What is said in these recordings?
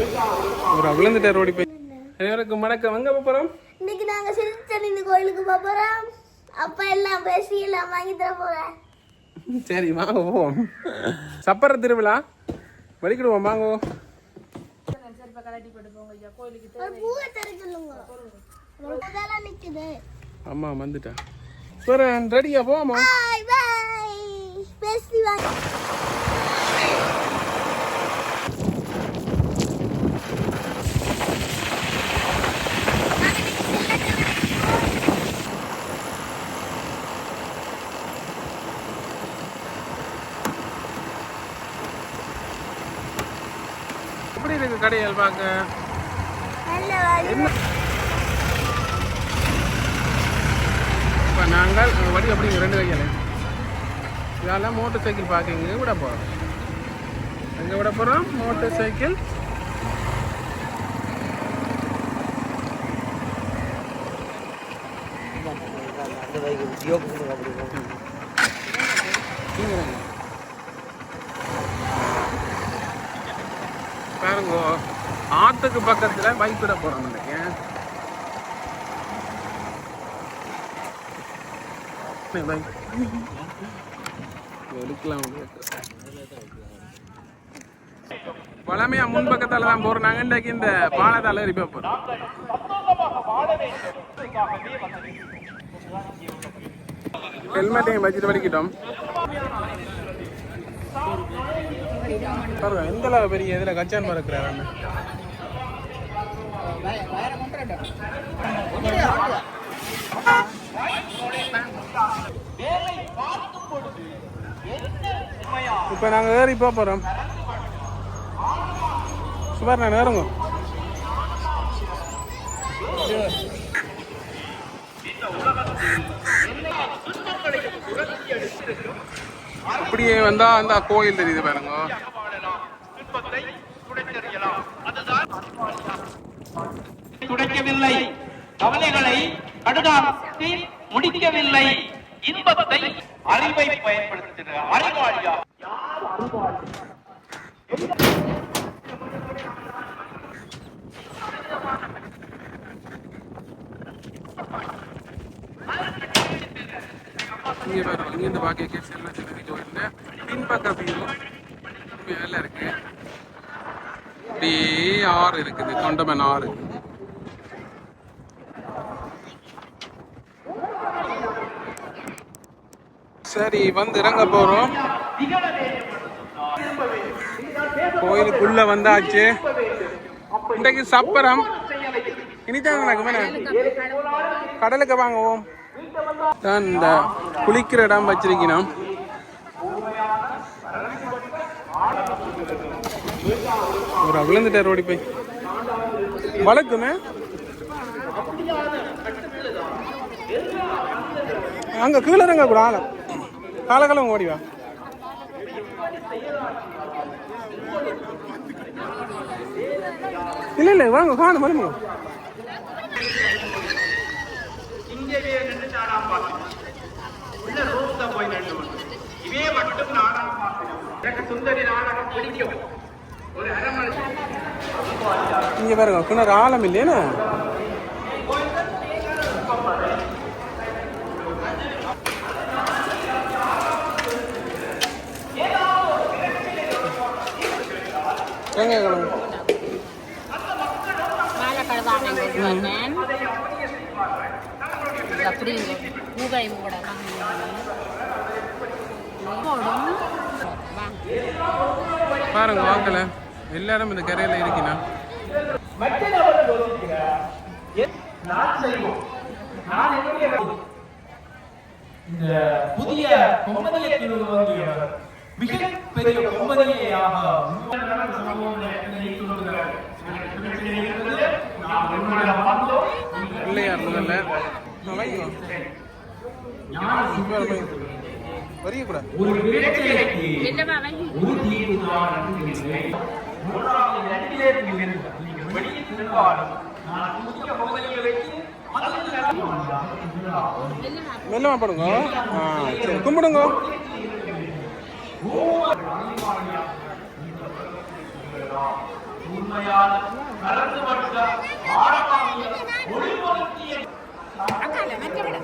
ஒரு விழுந்துட்டார் ஓடி போய். அனைவருக்கும் வணக்கம். எங்க போறோம்? இன்னைக்கு நாங்க சிறுத்தணி இந்த கோயிலுக்கு போறோம். அப்பா எல்லாம் பேசி எல்லாம் வாங்கி தர போறேன். சரி வாங்க போவோம். சப்பர திருவிழா. வலிக்கிடுவோம் வாங்க. அம்மா வந்துட்டா. சரி ரெடியா போவோமா? இருக்கு கடைகள் வழி. இப்போ நாங்கள் வடி அப்படிங்க ரெண்டு கையால இதெல்லாம் மோட்டர் சைக்கிள் பார்க்கிங்க விட போகிறோம் எங்கே விட போகிறோம் மோட்டர் சைக்கிள் பாருங்க ஆத்துக்கு பக்கத்தில் பைக் போகிறோம் நினைக்கிறேன் பைக் எடுக்கலாம். பழமையா முன்பக்கத்தால தான் போறோம். நாங்க இன்றைக்கு இந்த பாலத்தால ஏறி போறோம். ஹெல்மெட்டையும் வச்சுட்டு வலிக்கிட்டோம் பாருங்க எந்த அளவு பெரிய இதுல கச்சான் மறக்கிறார் இப்போ நாங்கள் ஏறி போக போகிறோம் சுபார் நான் ஏறுங்க. அப்படியே வந்தா அந்த கோயில் தெரியுது பாருங்க. துடைக்கவில்லை. கவலைகளை கடுதாக்கி முடிக்கவில்லை. இன்பத்தை அறிவை பயன்படுத்துகிற அறிவாளியா? இங்கே பாருங்க இங்கேருந்து பாக்கிய கேஸ் எல்லாம் சின்ன கோயிலில் பின்பக்க வியூ மேலே இருக்கு. அப்படியே ஆறு இருக்குது தொண்டமன் ஆறு. சரி வந்து இறங்க போறோம். கோயிலுக்குள்ள வந்தாச்சு. இன்றைக்கு சப்பரம் இனிதான் நடக்கும் கடலுக்கு வாங்குவோம் தான் இந்த குளிக்கிற இடம் வச்சிருக்கணும். ஒரு விழுந்துட்டார் ஓடி போய். வழக்குமே? அங்க கீழே இறங்க கூட ஆள காலகாலம் ஓடிவா இல்ல இல்ல வாங்க காணும் கொண்டு. இவே மட்டும் நாடகம் எனக்கு சுந்தரி நாடகம் பிடிக்கும். ஒரு அரை மணி இங்க பாருங்க கிணறு ஆழம் இல்லையேண்ணா எங்க கிளம்பு வாழைப்பழம் அப்படி பூகாய் மூட பாருங்க வாங்கல. எல்லாரும் இந்த கரையில இருக்கீங்க நான் இந்த புதிய வந்து மிக பெரிய கொம்பனியாக பிள்ளையார் முதல்ல நான் வைங்க. சூப்பர் வைங்க. வரிய கூடாது ஒரு மெல்லமா படுங்க. கும்பிடுங்க. உண்மையான கலந்து வந்த ஆழமாகிய ஒளிபொருத்திய அக்கால மற்றவட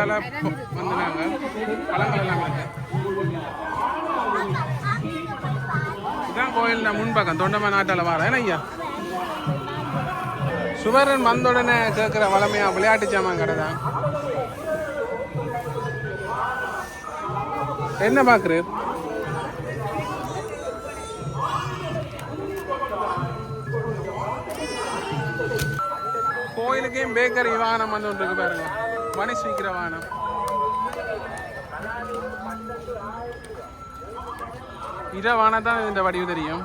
பின்பக்கத்தால வந்து பழங்கள் எல்லாம் இருக்கு இதுதான் கோயிலில் முன்பக்கம். தொண்டமா நாட்டால வர ஐயா? சுவரன் வந்தோடனே கேட்குற வளமையா விளையாட்டு சாமான் கடை தான். என்ன பாக்குற? கோயிலுக்கே பேக்கரி வாகனம் வந்து இருக்கு பாருங்க. மணி சீக்கிர இரவானதான் தான் இந்த வடிவு தெரியும்.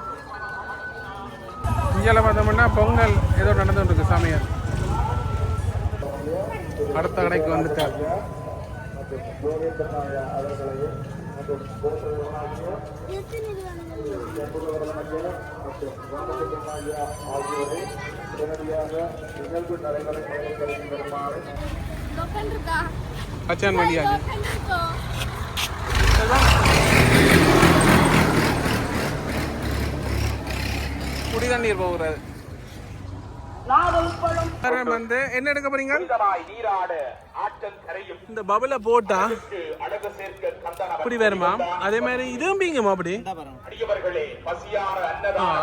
இங்கே பார்த்தோம்னா பொங்கல் ஏதோ நடந்துட்டு இருக்கு சமையல் அடுத்த கடைக்கு வந்துட்டார். அச்சான் வழியாக குடி தண்ணீர் போகிறது வந்து என்ன எடுக்க போறீங்க? இந்த பபுல போட்டா இப்படி வருமா அதே மாதிரி இதுவும் பீங்கம்மா அப்படி?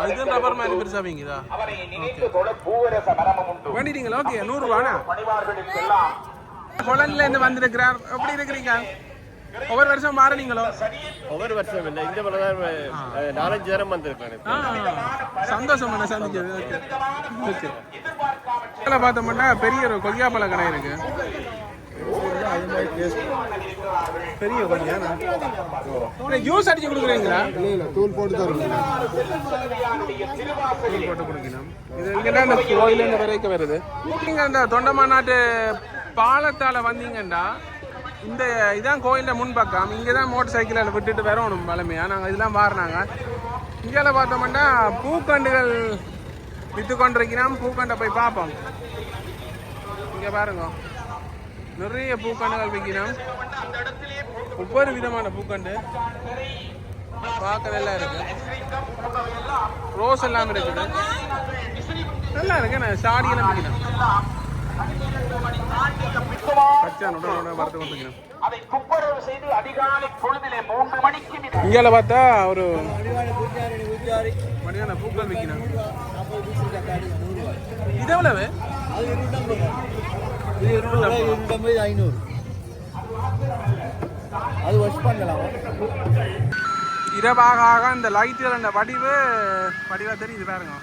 இதுவும் ரப்பர் மாதிரி பெருசா பீங்குதா வேண்டிட்டீங்களா? ஓகே ஹொலண்ட்ல இருந்து வந்திருக்கிறார். எப்படி இருக்கிறீங்க? ஒவ்வொரு வருஷம் மாறினீங்களோ? ஒவ்வொரு வருஷம் இல்லை. இந்த முறை தான் நாலஞ்சு தரம் வந்திருக்கேன். ஆ. சந்தோஷம் பண்ண சந்திச்சது ஓகே. ஓகே. இதில் பார்த்தோம்னா பெரிய ஒரு கொய்யாப்பழ கடை இருக்கு. பெரிய கொய்யா? ஜூஸ் அடிச்சு கொடுக்குறீங்களா? தூள் போட்டு தருவீங்க தூள் போட்டு கொடுக்கணும். இது இங்கே இந்த கோயில் இந்த வரைக்கும் வருது. நீங்கள் இந்த தொண்டமாநாட்டு பாலத்தால வந்தீங்கன்னா இந்த இதான் கோயிலில் முன்பக்கம். இங்கே தான் மோட்டர் சைக்கிளில் விட்டுட்டு வரணும் வளமையாக நாங்கள் இதெல்லாம் வாரினாங்க இங்கே பார்த்தோம்னா பூக்கண்டுகள் விற்று கொண்டிருக்கிறோம் பூக்கண்டை போய் பார்ப்போம். இங்கே பாருங்க. நிறைய பூக்கண்டுகள் விற்கிறோம் ஒவ்வொரு விதமான பூக்கண்டு. பார்க்க நல்லா இருக்கு. ரோஸ் எல்லாம் இருக்குது. நல்லா இருக்கு. நான் சாடியெல்லாம் விற்கிறேன். இங்கால பார்த்தா ஒரு மணியான பூக்கள் விற்கணும் இது எவ்வளவு இருநூற்றம்பது. ஐநூறு அது வாஷ் பண்ணலாம் இரவாக ஆக இந்த லைட்டுகள் அந்த வடிவு வடிவா தெரியுது பாருங்க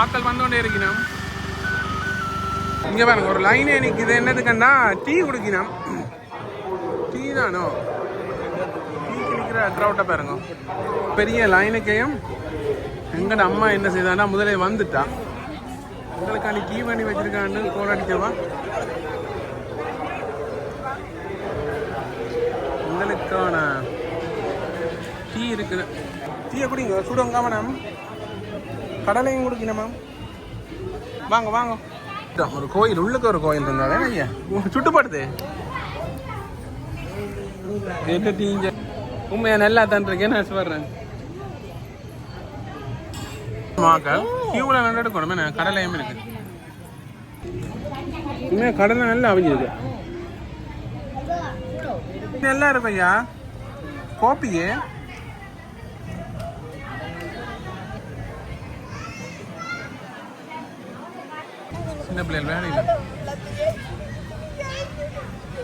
ஆக்கள் வந்தோண்டே இருக்கணும். இங்க பாருங்க ஒரு லைனே நிற்கிது என்னதுக்குன்னா டீ குடிக்கணும். டீ தானோ? டீ குடிக்கிற க்ரௌட்டை பாருங்க. பெரிய லைனுக்கையும் எங்கட அம்மா என்ன செய்தானா முதலே வந்துட்டா. உங்களுக்காண்டி டீ பண்ணி வச்சிருக்கான்னு கோல் அடிக்கவா உங்களுக்கான டீ இருக்குது. டீயை குடிங்க சுடுங்க மேடம் கடலையும் குடிக்கணும் மேம் வாங்க வாங்க. ஒரு கோயில் உள்ளுக்கு ஒரு கோயில் இருந்தா வேணா ஐயா சுட்டுப்படுது உண்மையா நல்லா தான் இருக்கேன் நான் சொல்றேன் மாக்கள் கியூவில் எடுக்கணும் என்ன கடலையும் இருக்கு. உண்மையா கடலை நல்லா அவிஞ்சிருக்கு. நல்லா இருக்கும் ஐயா. கோப்பியே சின்ன பிள்ளைகள் வேலையில்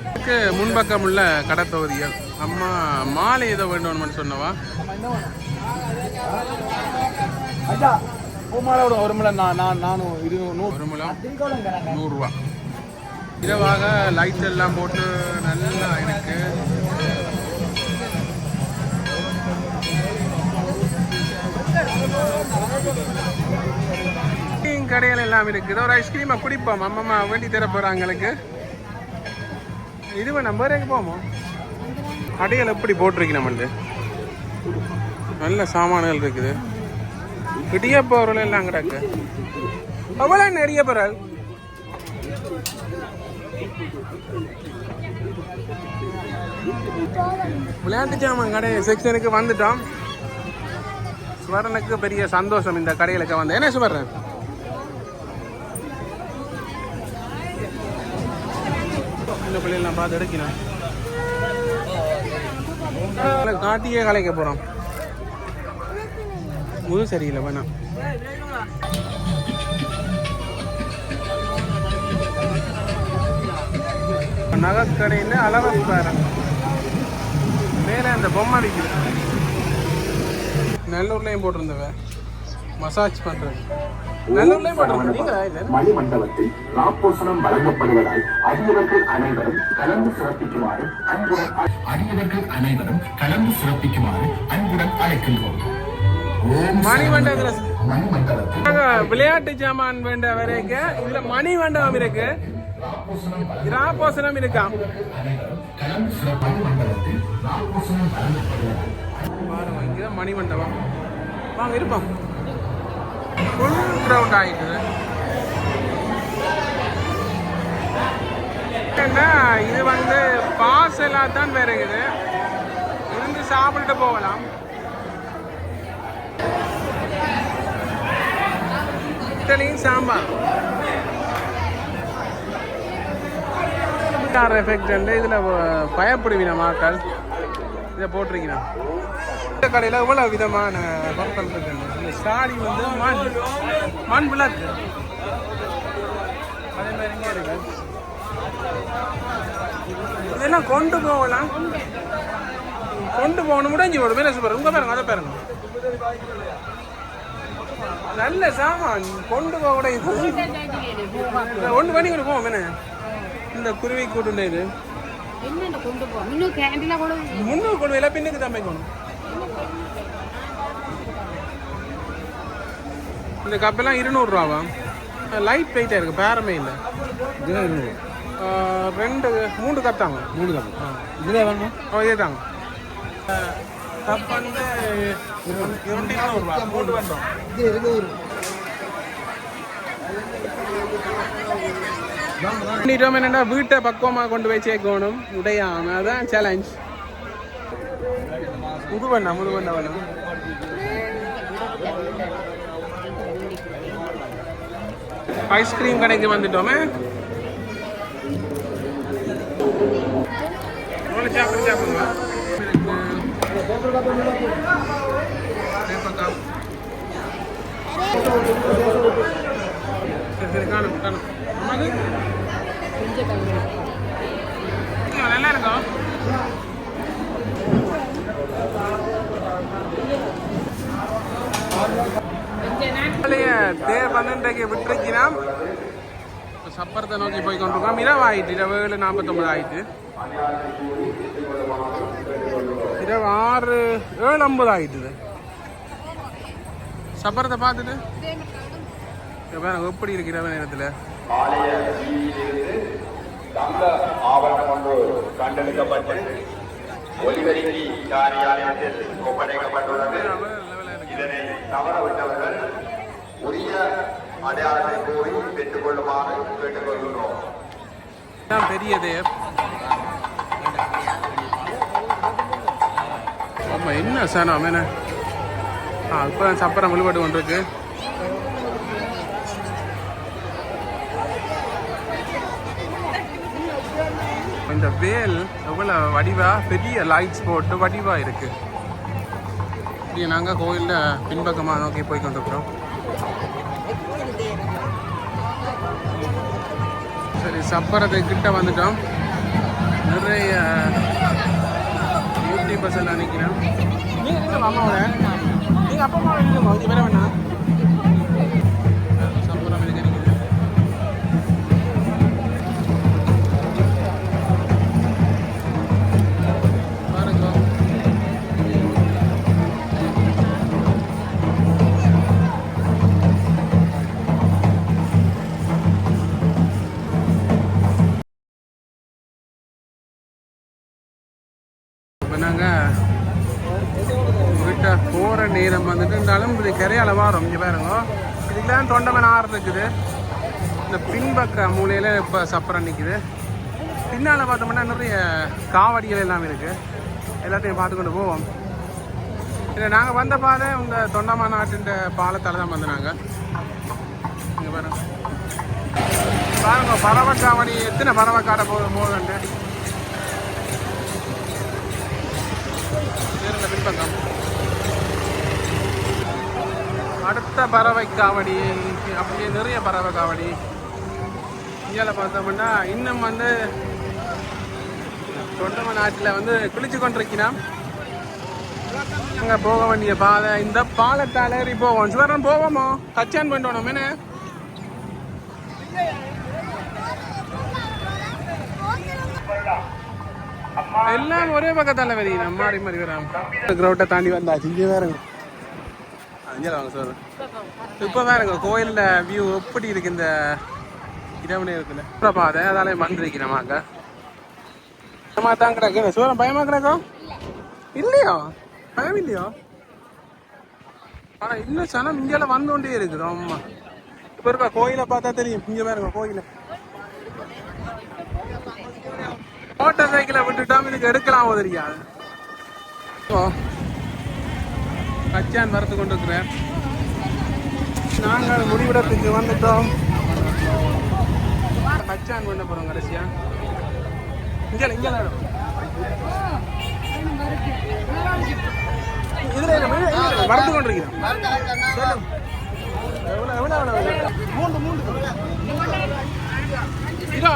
இதுக்கு முன்பக்கம் உள்ள கடத்தொகுதிகள் அம்மா மாலை ஏதோ வேண்டும்னு சொன்னவா? ஐயா பூமாலோட ஒரு நான் நான் நானும் இது நூறு ஒரு முழம். நூறுரூவா. இரவாக லைட் எல்லாம் போட்டு நல்லா எனக்கு. ஐஸ்கிரீம் கடைகள் எல்லாம் இருக்குது. ஒரு ஐஸ்கிரீமை குடிப்போம். அம்மம்மா வேண்டி தர போகிறாங்களுக்கு இதுவே நம்ம எங்கே போவோம்? கடைகள் எப்படி போட்டிருக்கு நம்மளுக்கு நல்ல சாமான்கள் இருக்குது. இடியப்ப பொருள் எல்லாம் கிடக்கு. அவ்வளோ நிறைய பொருள்? விளையாட்டு ஜாமான் கடை செக்ஷனுக்கு வந்துட்டோம். சுவரனுக்கு பெரிய சந்தோஷம் இந்த கடைகளுக்கு வந்து. என்ன சுவரன்? சின்ன பிள்ளைலாம் பார்த்து எடுக்கணும் காட்டியே கலைக்க போகிறோம் முது சரியில்லை வேணாம் நகைக்கடையில் அளவஸ்காரம் மேலே அந்த பொம்மை விற்குது நல்லூர்லேயும் போட்டிருந்தவ மசாஜ் பண்ணுறது மணிமண்டபத்தில் ராப்போசனம் வழங்கப்படுவதால் அடியவர்கள் அனைவரும் கலந்து சிறப்பிக்குமாறு அன்புடன் அடியவர்கள் அனைவரும் கலந்து சிறப்பிக்குமாறு அன்புடன் அழைக்கின்றோம். விளையாட்டு ஜாமான் வேண்ட வரைக்கும் இதுல மணி மண்டபம் இருக்கு? ராப்போசனம் வழங்கப்படுவதால் பாருங்க இங்கதான் மணி மண்டபம் வாங்க இருப்போம். ஃபுல் க்ரௌட் ஆயிட்டுது என்னன்னா இது வந்து பாஸ் எல்லாம் தான் வேற இருக்குது இருந்து சாப்பிட்டு போகலாம். இட்லியும் சாம்பார். கார் எஃபெக்ட் இதில் பயப்படுவீன மாக்கள். இதை போட்டிருக்கீங்க இந்த கடையில் இவ்வளோ விதமான பொருட்கள் இருக்கு? சாடி வந்து மண் மண் விளக்கு. அதே மாதிரி இங்கே இருக்கு. இதெல்லாம் கொண்டு போகலாம். கொண்டு போகணும் முடிஞ்சு போடும் மேலே சூப்பர் உங்க பாருங்க அதை பாருங்க. நல்ல சாமான். கொண்டு போக கூட ஒன்று பண்ணி கொண்டு போவோம். என்ன? இந்த குருவி கூட்டு இது. கொண்டு கூட. முன்னூறு கொண்டு இல்லை பின்னுக்கு தான் வைக்கணும் இந்த கப்பெல்லாம் இருநூறுவாவா? லைட் வெயிட்டாக இருக்குது பேரமே இல்லை. ரெண்டு மூணு கப் தாங்க. மூணு கப் இதில் வேணும் ஓ இதே தாங்க கப் வந்து இருநூறுவா மூணு இது இருநூறு. பண்ணிட்டோம் என்னன்னா வீட்டை பக்குவமாக கொண்டு போய் சேர்க்கணும். உடையாம அதான் சேலஞ்ச் புது பண்ணா பண்ண வேணும். ஐஸ்கிரீம் கடைக்கு வந்துட்டோமே. சாப்பிட்டு சாப்பிடுங்க நல்லா இருக்கும். இன்றைக்கு விட்டுருக்கிறோம் இப்போ சப்பரத்தை நோக்கி போய் கொண்டிருக்கோம் இரவு ஆயிட்டு இரவு ஏழு நாற்பத்தொம்பது ஆயிட்டு இரவு ஆறு ஏழு ஐம்பது ஆயிட்டுது சப்பரத்தை பார்த்துட்டு பாருங்க எப்படி இருக்கு இரவு நேரத்தில் ஆவணம் ஒன்று கண்டெடுக்கப்பட்டது ஒலிபெருக்கி காரியாலயத்தில் ஒப்படைக்கப்பட்டுள்ளது இதனை தவறவிட்டவர்கள் உரிய அடையாளத்தை கூறி பெற்றுக் கொள்ளுமாறு கேட்டுக்கொள்கிறோம் பெரியது ஆமா என்ன சனம் என்ன? ஆ இப்போ சப்பரம் விழுபட்டு கொண்டிருக்கு இந்த வேல் எவ்வளோ வடிவா? பெரிய லைட்ஸ் போட்டு வடிவா இருக்கு. இப்படி நாங்கள் கோயிலில் பின்பக்கமாக நோக்கி போய் கொண்டிருக்கிறோம். சரி சப்பரத்தை கிட்ட வந்துட்டோம். நிறைய யூடியூபர்ஸ் எல்லாம் நிற்கிறோம் நீங்கள் எங்க அம்மாவோட நீங்கள் அப்பா அம்மா இல்லைம்மா வேறு வேற ஈரம் வந்துட்டு இருந்தாலும் இது கரையால் வாரம் இங்கே பாருங்க. இதுக்கெல்லாம் தொண்டமன் ஆறு இருக்குது. இந்த பின்பக்க மூலையில் இப்போ சப்பரம் நிற்குது பின்னால் பார்த்தோம்னா நிறைய காவடிகள் எல்லாம் இருக்குது எல்லாத்தையும் பார்த்துக்கொண்டு போவோம். இல்லை நாங்கள் வந்த பாதை இந்த தொண்டமா நாட்டின் பாலத்தால் தான் வந்து நாங்கள் இங்கே பாருங்க. பாருங்க பறவை காவடி எத்தனை பறவை காட்ட போகுது போகுதுன்ட்டு பின்பக்கம். அடுத்த பறவை காவடி. அப்படியே நிறைய பறவை காவடி. இந்தியாவில் பார்த்தோம்னா இன்னும் வந்து தொண்டம நாட்டில் வந்து குளிச்சு கொண்டிருக்கிறான். அங்கே போக வேண்டிய பாதை இந்த பாலத்தால் ஏறி போவோம். சிவரன் போவோமோ? கச்சான் பண்ணணும் என்ன? எல்லாம் ஒரே பக்கத்தால் வரீங்க மாறி மாறி வராங்க கிரௌட்டை தாண்டி வந்தாச்சு. இங்கே வேறங்க அங்கே வாங்க சார். இப்போ வேறங்க கோயிலில் வியூ எப்படி இருக்கு இந்த இரவு நேரத்தில் அப்புறம் பாதை அதால வந்துருக்கிறோமாக்க பயமா தான் கிடக்கு. சூரம் பயமா கிடக்கும் இல்லையோ? பயம் இல்லையோ? ஆனால் இன்னும் சனம் இங்கெல்லாம் வந்து கொண்டே இருக்குது. ஆமாம் இப்போ இருக்கா கோயிலை பார்த்தா தெரியும். இங்கே பாருங்க கோயிலை. மோட்டார் சைக்கிளை விட்டுட்டோம். இதுக்கு எடுக்கலாம் தெரியாது ஓ. கச்சான் வரத்து கொண்டு இருக்கிறேன் நாங்கள் முடிவிடத்துக்கு வந்துட்டோம். கச்சான் பண்ண போகிறோம் கடைசியா. இங்கே இங்கே இதுல வரத்து கொண்டு இருக்கிறேன் எவ்வளோ எவ்வளோ எவ்வளோ மூன்று மூன்று இதோ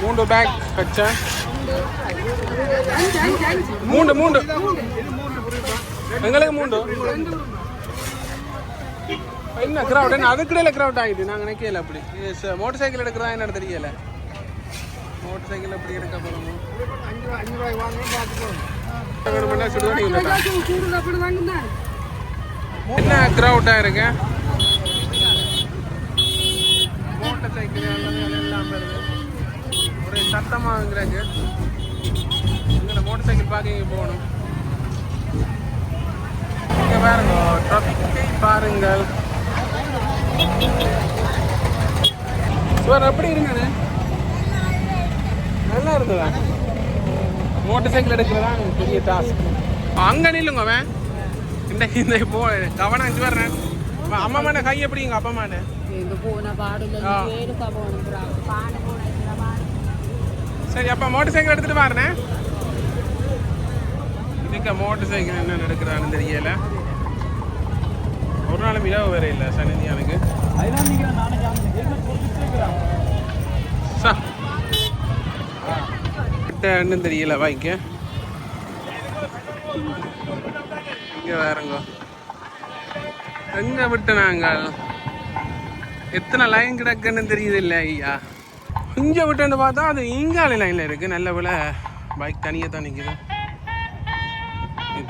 மூன்று பேக் வச்சேன் மூன்று மூன்று. எங்களுக்கு மூன்று. என்ன கிரௌட் என்ன அதுக்கிடையில கிரௌட் ஆகிட்டு நாங்கள் நினைக்கல அப்படி. மோட்டர் சைக்கிள் எடுக்கிறதா என்ன தெரியல. மோட்டர் சைக்கிள் எப்படி எடுக்க போகிறோம் வேணுமென்னா சுடுதண்ணி என்ன கிரௌட்டாக இருக்கு மோட்டர் சைக்கிள் எல்லாம் வருது சத்தமாகங்கிறாங்க இங்கே மோட்டர் சைக்கிள் பார்க்க இங்கே போகணும். இங்கே பாருங்க ட்ராஃபிக்கை பாருங்கள். சார் எப்படி இருங்கண்ணே நல்லா இருந்ததா மோட்டர் சைக்கிள் எடுக்கிறதா பெரிய டாஸ்க். அங்கே நில்லுங்க அவன். இந்த இந்த இப்போ கவனம் அஞ்சு வரேன் அம்மா மாட்ட கை எப்படிங்க அப்பா மாட்ட எங்க போன பாடல ஆ. எடுக்க போகணும் பாட போன சரி அப்போ மோட்டர் சைக்கிள் எடுத்துட்டு பாருண்ணே இதுக்கு மோட்டர் சைக்கிள் என்ன எடுக்கிறான்னு தெரியல. ஒரு நாளும் இரவு வேற இல்லை சனிதியானுக்கு கிட்ட இன்னும் தெரியல வாய்க்கு. இங்கே வேறங்க எங்கே விட்டு நாங்கள் எத்தனை லைன் கிடக்குன்னு தெரியுது இல்லை ஐயா இங்கே விட்டேன்னு பார்த்தா அது இங்காலி லைனில் இருக்குது நல்ல விலை பைக் தனியாக தான் நிற்குது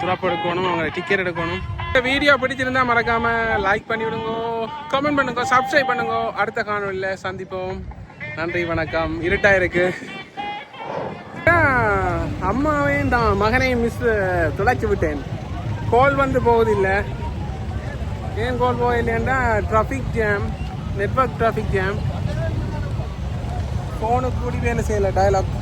துறப்பு எடுக்கணும் அவங்க டிக்கெட் எடுக்கணும். இந்த வீடியோ பிடிச்சிருந்தா மறக்காம லைக் பண்ணிவிடுங்க. கமெண்ட் பண்ணுங்க சப்ஸ்கிரைப் பண்ணுங்க. அடுத்த காணொலியில் சந்திப்போம். நன்றி வணக்கம். இருட்டாக இருக்கு. அம்மாவையும் தான் மகனையும் மிஸ் துளைச்சி விட்டேன். கோல் வந்து போவதில்லை ஏன் call போகலைன்னா traffic jam network traffic jam ஃபோனுக்கு கூடி வேலை செய்யலை டயலாக்